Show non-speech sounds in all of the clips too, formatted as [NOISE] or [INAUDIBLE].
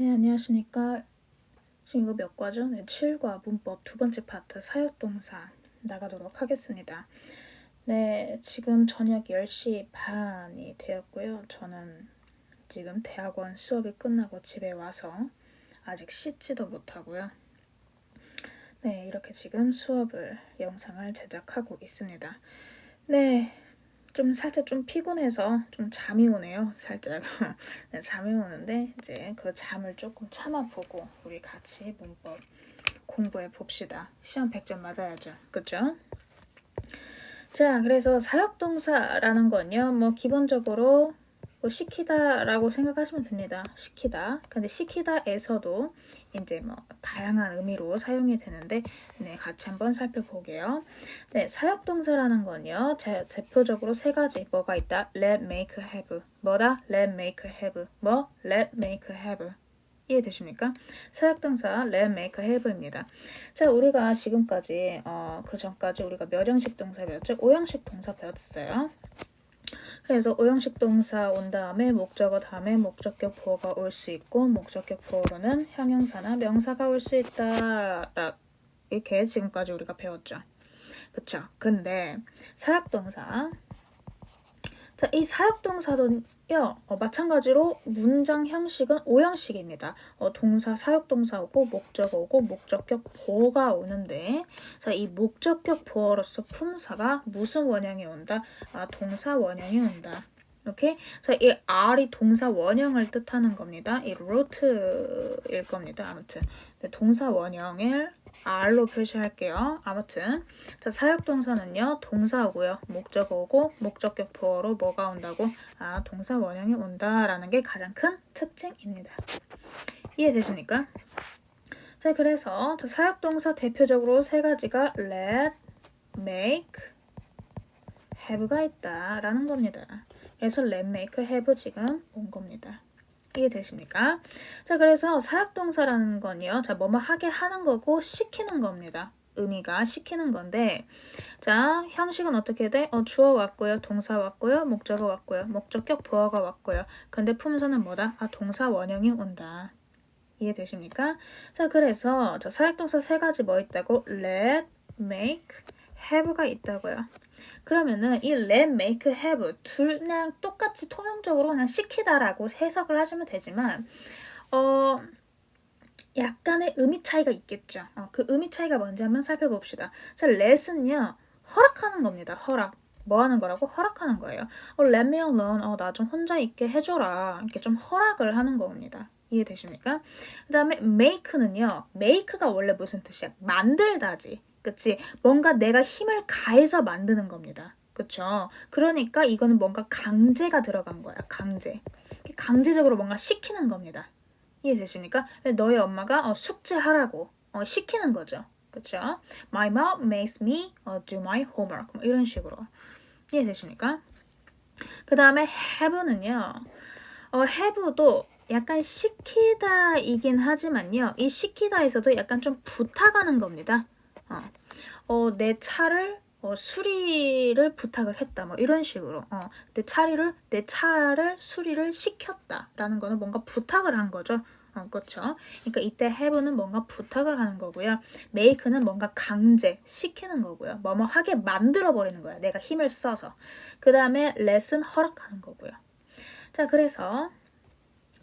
네, 안녕하십니까. 지금 이거 몇 과죠? 네, 7과 문법 두 번째 파트 사역동사 나가도록 하겠습니다. 네, 지금 저녁 10시 반이 되었고요. 저는 지금 대학원 수업이 끝나고 집에 와서 아직 씻지도 못하고요. 네, 이렇게 지금 수업을, 영상을 제작하고 있습니다. 네, 좀 살짝 좀 피곤해서 좀 잠이 오네요. 살짝 [LAUGHS] 네, 잠이 오는데 이제 그 잠을 조금 참아보고 우리 같이 문법 공부해 봅시다. 시험 100점 맞아야죠. 그죠? 자, 그래서 사역동사라는 건요. 뭐 기본적으로 뭐 시키다라고 생각하시면 됩니다. 시키다. 근데 시키다에서도 이제 뭐 다양한 의미로 사용이 되는데 네, 같이 한번 살펴보게요. 네, 사역 동사라는 건요. 제, 대표적으로 세 가지 뭐가 있다. let, make, have. 뭐다? let, make, have. 뭐? let, make, have. 이해되십니까? 사역동사 let, make, have입니다. 자, 우리가 지금까지 어, 그 전까지 우리가 몇 형식 동사 배웠죠? 5형식 동사 배웠어요. 그래서 오형식 동사 온 다음에 목적어 다음에 목적격 보어가 올 수 있고 목적격 보어로는 형용사나 명사가 올 수 있다. 이렇게 지금까지 우리가 배웠죠. 그쵸? 근데 사역동사 자, 이 사역동사도 요, 어, 마찬가지로 문장 형식은 오형식입니다. 어, 동사, 사역동사 오고, 목적어 오고, 목적격 보어가 오는데, 자, 이 목적격 보어로서 품사가 무슨 원형이 온다? 아, 동사 원형이 온다. 오케이? 자, 이 R이 동사 원형을 뜻하는 겁니다. 이 루트일 겁니다. 아무튼. 네, 동사 원형을 R로 표시할게요. 아무튼 자 사역동사는요 동사고요 목적어고 목적격 보어로 뭐가 온다고 아 동사 원형이 온다라는 게 가장 큰 특징입니다. 이해되십니까? 자 그래서 자, 사역동사 대표적으로 세 가지가 let, make, have가 있다라는 겁니다. 그래서 let, make, have 지금 온 겁니다. 이해되십니까? 자, 그래서 사역동사라는 건요. 자, 뭐뭐 하게 하는 거고 시키는 겁니다. 의미가 시키는 건데 자 형식은 어떻게 돼? 어, 주어 왔고요 동사 왔고요 목적어 왔고요 목적격 부어가 왔고요 근데 품사는 뭐다? 아 동사 원형이 온다 이해되십니까? 자 그래서 자 사역동사 세 가지 뭐 있다고? let, make, have가 있다고요 그러면은 이 let, make, have 둘 그냥 똑같이 통용적으로 그냥 시키다라고 해석을 하시면 되지만 어 약간의 의미 차이가 있겠죠. 어, 그 의미 차이가 뭔지 한번 살펴봅시다. 자, let은요 허락하는 겁니다. 허락. 뭐 하는 거라고? 허락하는 거예요. 어, let me alone. 어, 나 좀 혼자 있게 해줘라. 이렇게 좀 허락을 하는 겁니다. 이해되십니까? 그 다음에 make는요. make가 원래 무슨 뜻이야? 만들다지. 그치? 뭔가 내가 힘을 가해서 만드는 겁니다. 그쵸? 그러니까 이거는 뭔가 강제가 들어간 거야. 강제. 강제적으로 뭔가 시키는 겁니다. 이해되십니까? 너의 엄마가 어, 숙제하라고 어, 시키는 거죠. 그쵸? My mom makes me uh, do my homework. 뭐 이런 식으로. 이해되십니까? 그 다음에 have는요. 어, have도 약간 시키다이긴 하지만요. 이 시키다에서도 약간 좀 부탁하는 겁니다. 어, 어, 내 차를 어, 수리를 부탁을 했다. 뭐 이런 식으로. 어, 내 차리를 내 차를 수리를 시켰다라는 거는 뭔가 부탁을 한 거죠. 어, 그렇죠. 그러니까 이때 have는 뭔가 부탁을 하는 거고요. make는 뭔가 강제 시키는 거고요. 뭐뭐 하게 만들어 버리는 거야. 내가 힘을 써서. 그 다음에 let은 허락하는 거고요. 자, 그래서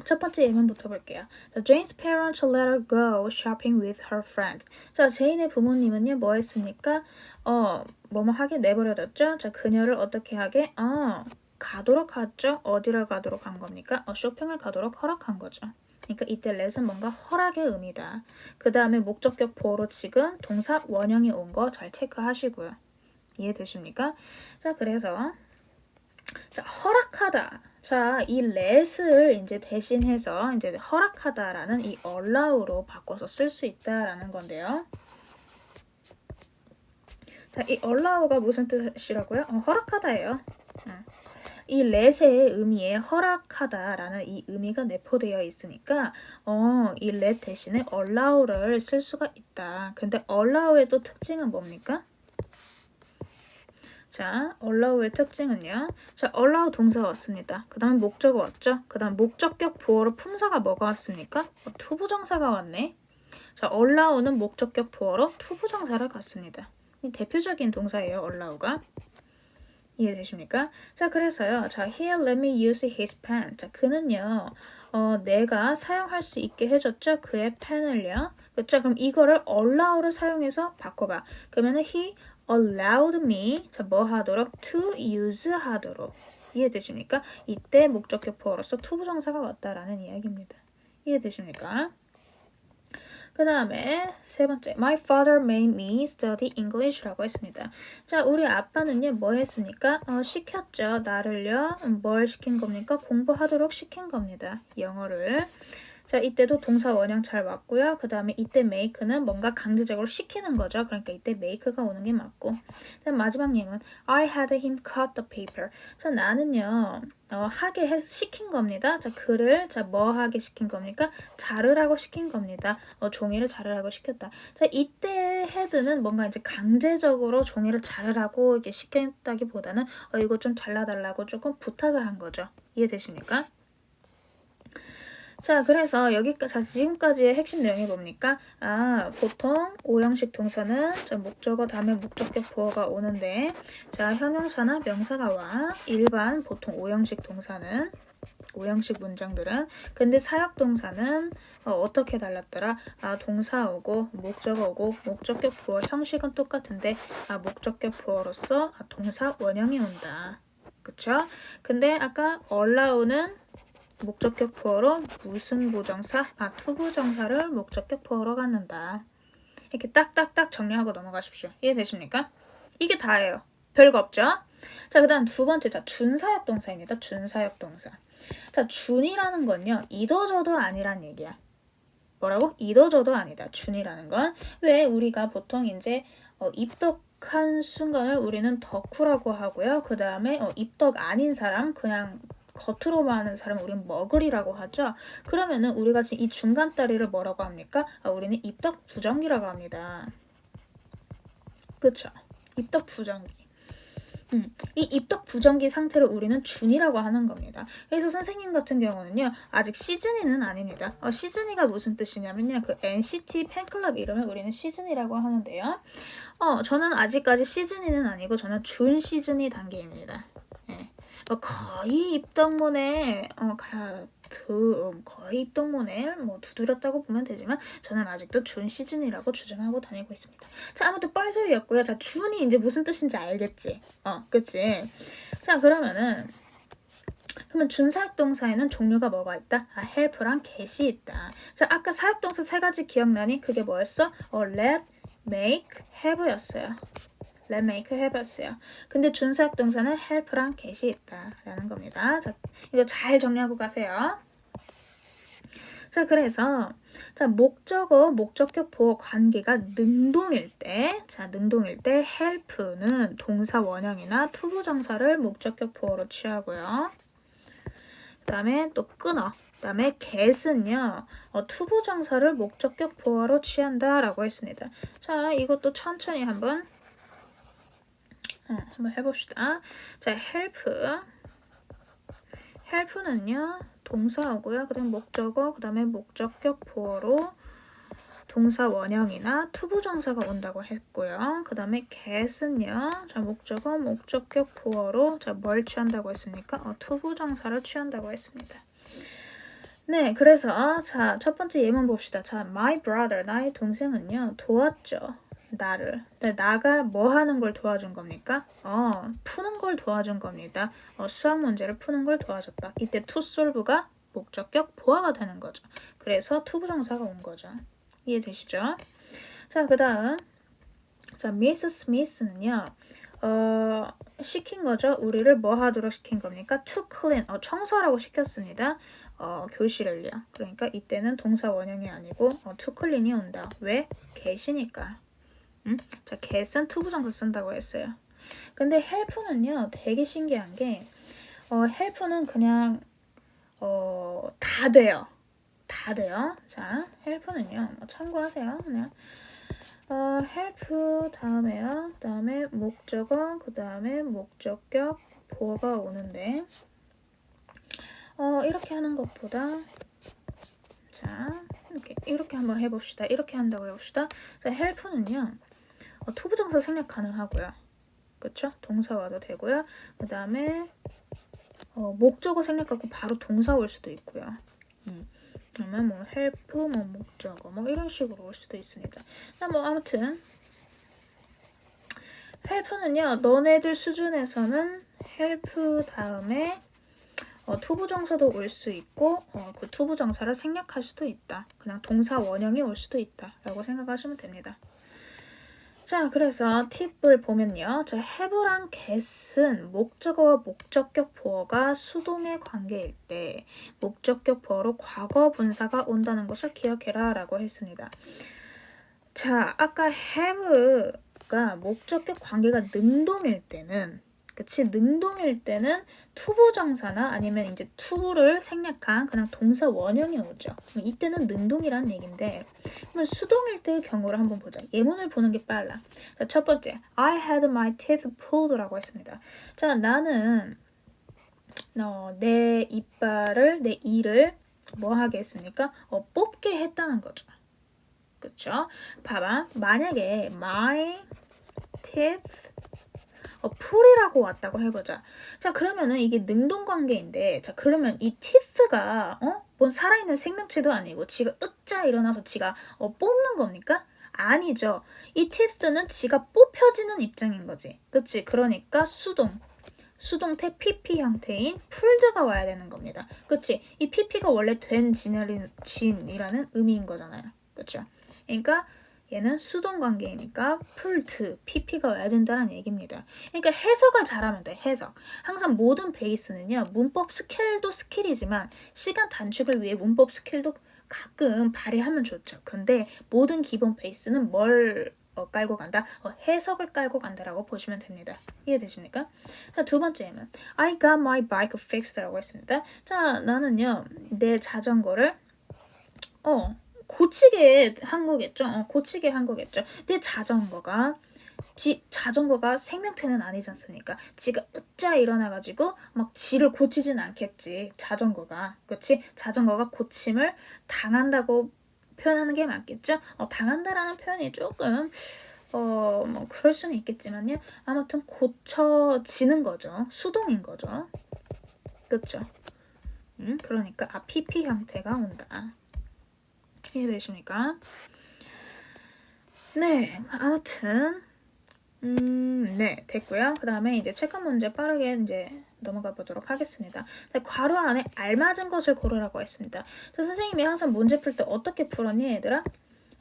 첫 번째 예문부터 볼게요. 자, Jane's parents let her go shopping with her friend. 자, 제인의 부모님은요, 뭐 했습니까? 어, 뭐뭐 하게 내버려뒀죠? 자, 그녀를 어떻게 하게? 어, 가도록 하죠? 어디를 가도록 한 겁니까? 어, 쇼핑을 가도록 허락한 거죠. 그러니까 이때 let은 뭔가 허락의 의미다. 그 다음에 목적격 보어로 지금 동사 원형이 온 거 잘 체크하시고요. 이해되십니까? 자, 그래서 자, 허락하다. 자, 이 let을 이제 대신해서 이제 허락하다라는 이 allow로 바꿔서 쓸 수 있다라는 건데요. 자, 이 allow가 무슨 뜻이라고요? 어, 허락하다예요. 응. 이 let의 의미에 허락하다라는 이 의미가 내포되어 있으니까 어, 이 let 대신에 allow를 쓸 수가 있다. 근데 allow의 또 특징은 뭡니까? 자, allow의 특징은요. 자, allow 동사 왔습니다. 그 다음에 목적어 왔죠? 그 다음 목적격 보어로 품사가 뭐가 왔습니까? 어, 투부정사가 왔네. 자, allow는 목적격 보어로 투부정사를 갖습니다. 이 대표적인 동사예요, allow가. 이해되십니까? 자, 그래서요. 자, here let me use his pen. 자, 그는요. 어, 내가 사용할 수 있게 해줬죠? 그의 펜을요. 그렇죠? 그럼 이거를 allow를 사용해서 바꿔봐. 그러면은 he allowed me 자, 뭐 하도록? to use 하도록. 이해되십니까? 이때 목적격 보어로서 투부정사가 왔다라는 이야기입니다. 이해되십니까? 그 다음에 세 번째, My father made me study English라고 했습니다. 자, 우리 아빠는요, 뭐 했습니까? 어, 시켰죠. 나를요, 뭘 시킨 겁니까? 공부하도록 시킨 겁니다. 영어를. 자, 이때도 동사 원형 잘 왔고요. 그 다음에 이때 make는 뭔가 강제적으로 시키는 거죠. 그러니까 이때 make가 오는 게 맞고. 그다음 마지막 예문 I had him cut the paper. 자, 나는요. 어, 하게 해, 시킨 겁니다. 자, 글을 자, 뭐 하게 시킨 겁니까? 자르라고 시킨 겁니다. 어, 종이를 자르라고 시켰다. 자, 이때 헤드는 뭔가 이제 강제적으로 종이를 자르라고 이렇게 시켰다기보다는 어, 이거 좀 잘라달라고 조금 부탁을 한 거죠. 이해되십니까? 자, 그래서 여기까지 자, 지금까지의 핵심 내용이 뭡니까? 아, 보통 오형식 동사는 자, 목적어 다음에 목적격 보어가 오는데 자, 형용사나 명사가 와. 일반 보통 오형식 동사는 오형식 문장들은 근데 사역 동사는 어, 떻게 달랐더라? 아 동사 오고 목적어 오고 목적격 보어 형식은 똑같은데 아 목적격 보어로서 아, 동사 원형이 온다. 그쵸? 근데 아까 allow는 목적격 보어로 무슨 부정사? 아, 투부정사를 목적격 보어로 갖는다. 이렇게 딱딱딱 정리하고 넘어가십시오. 이해되십니까? 이게 다예요. 별거 없죠? 자, 그 다음 두 번째, 자, 준사역 동사입니다. 준사역 동사. 자, 준이라는 건요, 이더저도 아니란 얘기야. 뭐라고? 이더저도 아니다. 준이라는 건. 왜 우리가 보통 이제 어, 입덕한 순간을 우리는 덕후라고 하고요. 그 다음에 어, 입덕 아닌 사람, 그냥 겉으로만 하는 사람 우리는 머글이라고 하죠. 그러면은 우리가 지금 이 중간 다리를 뭐라고 합니까? 아, 우리는 입덕 부정기라고 합니다. 그쵸? 입덕 부정기. 음, 이 입덕 부정기 상태를 우리는 준이라고 하는 겁니다. 그래서 선생님 같은 경우는요, 아직 시즌이는 아닙니다. 어, 시즌이가 무슨 뜻이냐면요, 그 NCT 팬클럽 이름을 우리는 시즌이라고 하는데요. 어, 저는 아직까지 시즌이는 아니고 저는 준 시즌이 단계입니다. 어, 거의 입덕문에 어, 가, 그 음, 거의 입덕문에 뭐 두드렸다고 보면 되지만 저는 아직도 준 시즌이라고 주장하고 다니고 있습니다. 자 아무튼 뻘소리였고요. 자 준이 이제 무슨 뜻인지 알겠지? 어 그치? 자 그러면은 그러면 준사역동사에는 종류가 뭐가 있다? 아, help랑 get이 있다. 자, 아까 사역동사 세 가지 기억나니? 그게 뭐였어? 어, let, make, have였어요. Let make 해봤어요. 근데 준사역 동사는 help랑 get이 있다라는 겁니다. 자, 이거 잘 정리하고 가세요. 자, 그래서 자, 목적어, 목적격 보어 관계가 능동일 때, 자, 능동일 때 help는 동사 원형이나 투부 정사를 목적격 보어로 취하고요. 그 다음에 또 끊어. 그 다음에 get은요, 어, 투부 정사를 목적격 보어로 취한다라고 했습니다. 자, 이것도 천천히 한번 어, 한번 해봅시다. 자, help. help는요, 동사하고요. 그 다음 목적어, 그 다음에 목적격 보어로 동사 원형이나 투부정사가 온다고 했고요. 그 다음에 get은요, 자, 목적어, 목적격 보어로 자, 뭘 취한다고 했습니까? 어, 투부정사를 취한다고 했습니다. 네, 그래서 자, 첫 번째 예문 봅시다. 자, my brother, 나의 동생은요, 도왔죠. 나를. 근데 나가 뭐 하는 걸 도와준 겁니까? 어, 푸는 걸 도와준 겁니다. 어, 수학 문제를 푸는 걸 도와줬다. 이때 to solve가 목적격 보아가 되는 거죠. 그래서 투부정사가 온 거죠. 이해되시죠? 자, 그 다음. 자, 미스 스미스는요. 어, 시킨 거죠. 우리를 뭐 하도록 시킨 겁니까? to clean. 어, 청소하라고 시켰습니다. 어, 교실을요. 그러니까 이때는 동사 원형이 아니고 어, to clean이 온다. 왜? 계시니까. 음? 자, get은 투부정사 쓴다고 했어요. 근데 help는요, 되게 신기한 게, 어, help는 그냥, 어, 다 돼요. 다 돼요. 자, help는요, 뭐 참고하세요. 그냥. 어, help 다음에요. 다음에 목적어, 그 다음에 목적격 보어가 오는데 어, 이렇게 하는 것보다 자 이렇게 이렇게 한번 해봅시다. 이렇게 한다고 해봅시다. 자, help는요 어, 투부정사 생략 가능하고요. 그쵸? 동사 와도 되고요. 그 다음에 어, 목적어 생략하고 바로 동사 올 수도 있고요. 음. 그러면 뭐 help, 뭐 목적어 뭐 이런 식으로 올 수도 있습니다. 자, 뭐 아무튼 help는요 너네들 수준에서는 help 다음에 어, 투부정사도 올 수 있고 어, 그 투부정사를 생략할 수도 있다. 그냥 동사 원형이 올 수도 있다. 라고 생각하시면 됩니다. 자, 그래서 팁을 보면요. 자, have랑 get은 목적어와 목적격 보어가 수동의 관계일 때 목적격 보어로 과거 분사가 온다는 것을 기억해라 라고 했습니다. 자, 아까 have가 목적격 관계가 능동일 때는 그치 능동일 때는 투부 정사나 아니면 이제 투부를 생략한 그냥 동사 원형이 오죠. 이때는 능동이란 얘긴데 그러면 수동일 때의 경우를 한번 보자. 예문을 보는 게 빨라. 자, 첫 번째 I had my teeth pulled라고 했습니다. 자, 나는 어, 내 이빨을 내 이를 뭐 하게 했습니까? 어, 뽑게 했다는 거죠. 그쵸? 봐봐. 만약에 my teeth 어, 풀이라고 왔다고 해보자. 자, 그러면은 이게 능동 관계인데, 자, 그러면 이 티스가, 어? 뭔 살아있는 생명체도 아니고, 지가 으짜 일어나서 지가 어, 뽑는 겁니까? 아니죠. 이 티스는 지가 뽑혀지는 입장인 거지. 그치? 그러니까 수동. 수동태 PP 형태인 풀드가 와야 되는 겁니다. 그치? 이 PP가 원래 된 진이라는 의미인 거잖아요. 그쵸? 그러니까 얘는 수동 관계이니까 풀트, pp가 와야 된다는 얘기입니다. 그러니까 해석을 잘하면 돼, 해석. 항상 모든 베이스는요, 문법 스킬도 스킬이지만 시간 단축을 위해 문법 스킬도 가끔 발휘하면 좋죠. 근데 모든 기본 베이스는 뭘 어, 깔고 간다? 어, 해석을 깔고 간다라고 보시면 됩니다. 이해되십니까? 자, 두 번째는 I got my bike fixed라고 했습니다. 자, 나는요, 내 자전거를 어, 고치게 한 거겠죠. 어, 고치게 한 거겠죠. 내 자전거가 지 자전거가 생명체는 아니지 않습니까? 지가 으짜 일어나가지고 막 지를 고치진 않겠지. 자전거가 그렇지? 자전거가 고침을 당한다고 표현하는 게 맞겠죠? 어, 당한다라는 표현이 조금 어, 뭐 그럴 수는 있겠지만요. 아무튼 고쳐지는 거죠. 수동인 거죠. 그렇죠? 음, 그러니까 아 PP 형태가 온다. 이해되십니까? 네, 아무튼 음, 네, 됐고요. 그 다음에 이제 체크 문제 빠르게 이제 넘어가 보도록 하겠습니다. 자, 괄호 안에 알맞은 것을 고르라고 했습니다. 자, 선생님이 항상 문제 풀 때 어떻게 풀었니, 얘들아?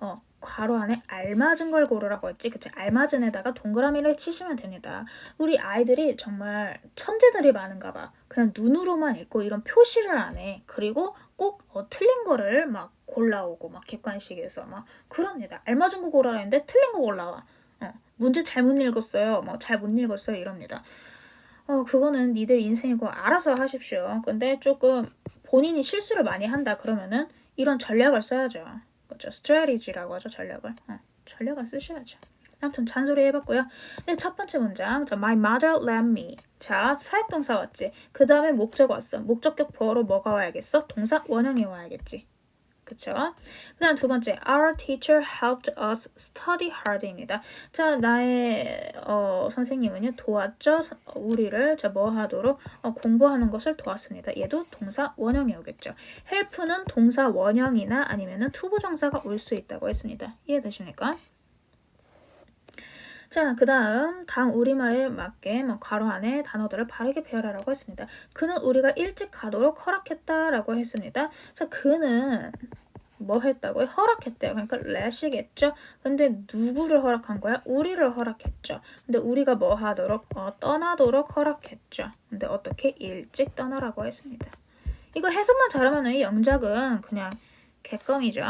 어, 괄호 안에 알맞은 걸 고르라고 했지. 그치? 알맞은 에다가 동그라미를 치시면 됩니다. 우리 아이들이 정말 천재들이 많은가 봐. 그냥 눈으로만 읽고 이런 표시를 안 해. 그리고 꼭 어, 틀린 거를 막 골라오고 막 객관식에서 막 그럽니다. 알맞은 거 고르라 했는데 틀린 거 골라와. 어, 문제 잘못 읽었어요. 뭐 잘못 읽었어요. 이럽니다. 어, 그거는 니들 인생이고 알아서 하십시오. 근데 조금 본인이 실수를 많이 한다 그러면은 이런 전략을 써야죠. 그렇죠. 스트레티지라고 하죠. 전략을. 어, 전략을 쓰셔야죠. 아무튼 잔소리 해봤고요. 네, 첫 번째 문장. 자, my mother let me. 자, 사역동사 왔지. 그 다음에 목적 왔어. 목적격 보어로 뭐가 와야겠어? 동사 원형이 와야겠지. 그쵸? 그 다음 두 번째, Our teacher helped us study hard입니다. 자, 나의 어, 선생님은요 도왔죠. 우리를 자 뭐 하도록 어, 공부하는 것을 도왔습니다. 얘도 동사 원형이 오겠죠. help는 동사 원형이나 아니면은 투부정사가 올 수 있다고 했습니다. 이해되십니까? 자, 그 다음, 다음 우리말에 맞게 뭐 괄호 안에 단어들을 바르게 배열하라고 했습니다. 그는 우리가 일찍 가도록 허락했다라고 했습니다. 자, 그는 뭐 했다고요? 허락했대요. 그러니까 let이겠죠. 근데 누구를 허락한 거야? 우리를 허락했죠. 근데 우리가 뭐 하도록? 어, 떠나도록 허락했죠. 근데 어떻게 일찍 떠나라고 했습니다. 이거 해석만 잘하면 이 영작은 그냥 개껌이죠.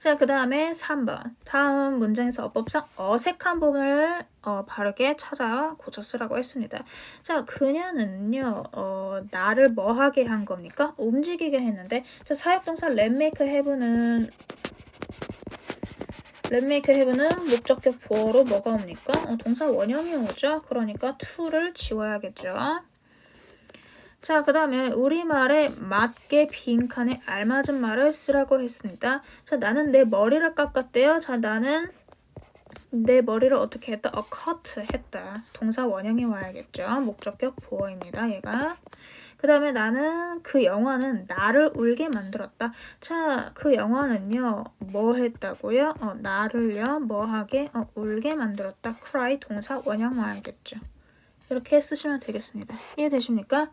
자, 그 다음에 3번. 다음 문장에서 어법상 어색한 부분을 어, 바르게 찾아 고쳐 쓰라고 했습니다. 자, 그녀는요, 어, 나를 뭐 하게 한 겁니까? 움직이게 했는데, 자, 사역동사 let make have는 렛메이크 헤브는 목적격 보어로 뭐가 옵니까? 어, 동사 원형이 오죠. 그러니까 to를 지워야겠죠. 자, 그 다음에 우리말에 맞게 빈칸에 알맞은 말을 쓰라고 했습니다. 자, 나는 내 머리를 깎았대요. 자, 나는 내 머리를 어떻게 했다? 어, cut 했다. 동사 원형이 와야겠죠. 목적격 보어입니다. 얘가. 그 다음에 나는 그 영화는 나를 울게 만들었다. 자, 그 영화는요, 뭐 했다고요? 어, 나를요, 뭐 하게? 어, 울게 만들었다. cry 동사 원형 와야겠죠. 이렇게 쓰시면 되겠습니다. 이해되십니까?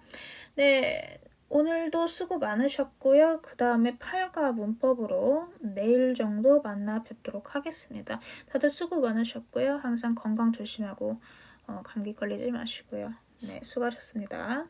네. 오늘도 수고 많으셨고요. 그 다음에 8과 문법으로 내일 정도 만나 뵙도록 하겠습니다. 다들 수고 많으셨고요. 항상 건강 조심하고 어, 감기 걸리지 마시고요. 네, 수고하셨습니다.